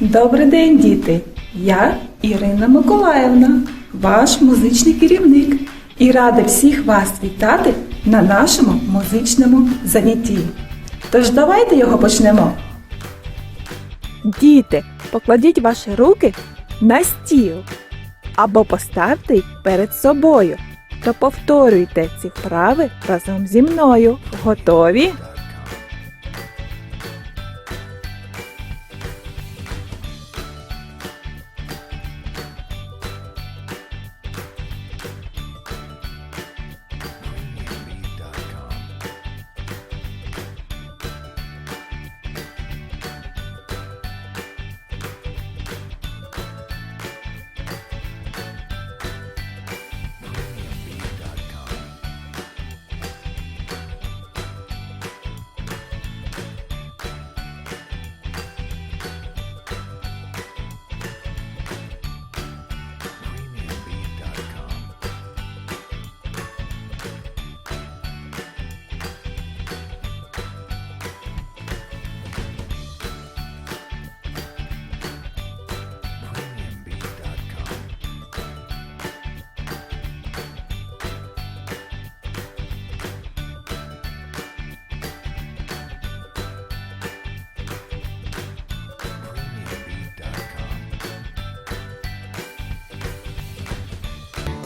Добрий день, діти! Я Ірина Миколаївна, ваш музичний керівник, і рада всіх вас вітати на нашому музичному занятті. Тож давайте його почнемо. Діти, покладіть ваші руки на стіл або поставте їх перед собою та повторюйте ці вправи разом зі мною. Готові?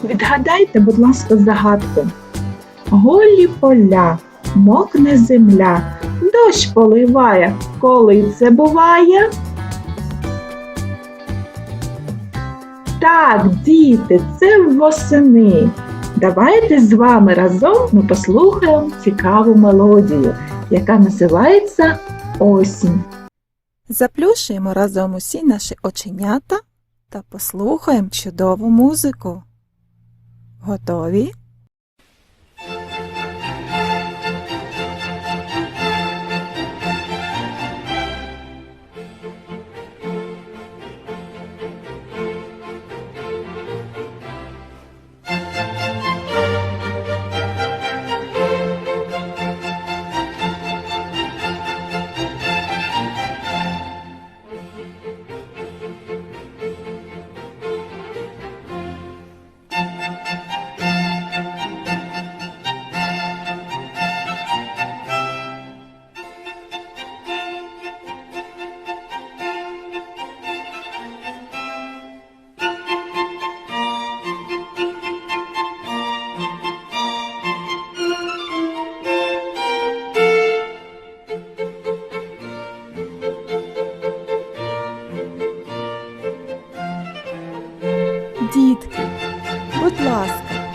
Відгадайте, будь ласка, загадку. Голі поля, мокне земля, дощ поливає. Коли це буває? Так, діти, це восени. Давайте з вами разом ми послухаємо цікаву мелодію, яка називається Осінь. Заплющуємо разом усі наші оченята та послухаємо чудову музику. Готові? Дітки, будь ласка,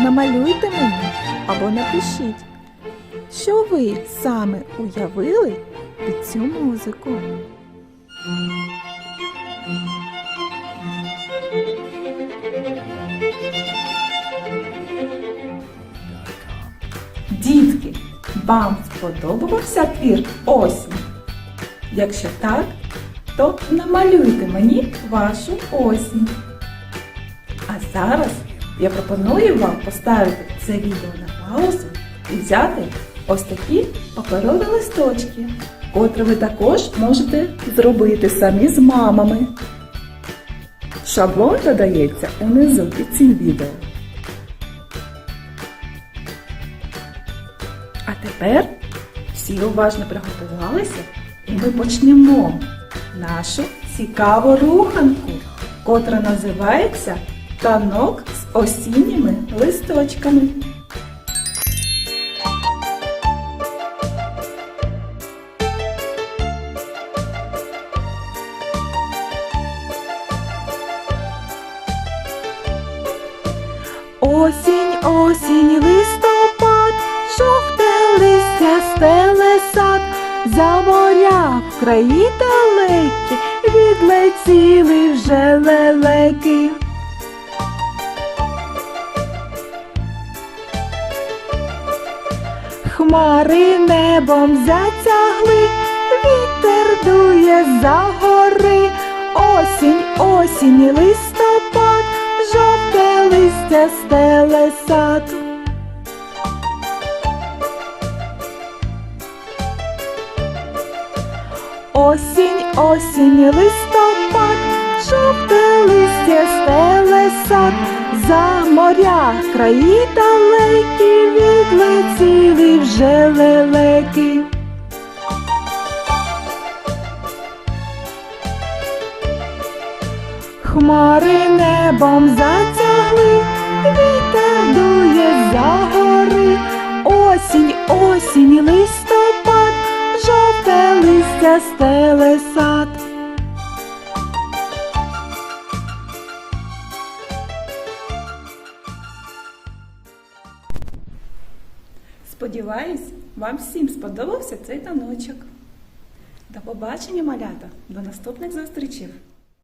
намалюйте мені або напишіть, що ви саме уявили під цю музику. Дітки, вам сподобався твір осінь? Якщо так, то намалюйте мені вашу осінь. А зараз я пропоную вам поставити це відео на паузу і взяти ось такі паперові листочки, котрі ви також можете зробити самі з мамами. Шаблон додається унизу під цим відео. А тепер всі уважно приготувалися і ми почнемо нашу цікаву руханку, котра називається танок з осінніми листочками. Осінь, осінь, листопад, жовте листя стеле сад, за моря в краї далекі, відлетіли вже лелеки. Хмари небом затягли, вітер дує за гори, осінь, осінь, листопад, жовте листя стеле сад. Осінь, осінь, листопад, жовте листя стеле сад, за моря краї далекі відлетіли вже лелеки. Хмари небом затягли, вітер дує за гори, осінь, осінь, листопад, жовте листя стеле Сподіваюсь, вам всім сподобався цей таночок. До побачення, малята! До наступних зустрічей!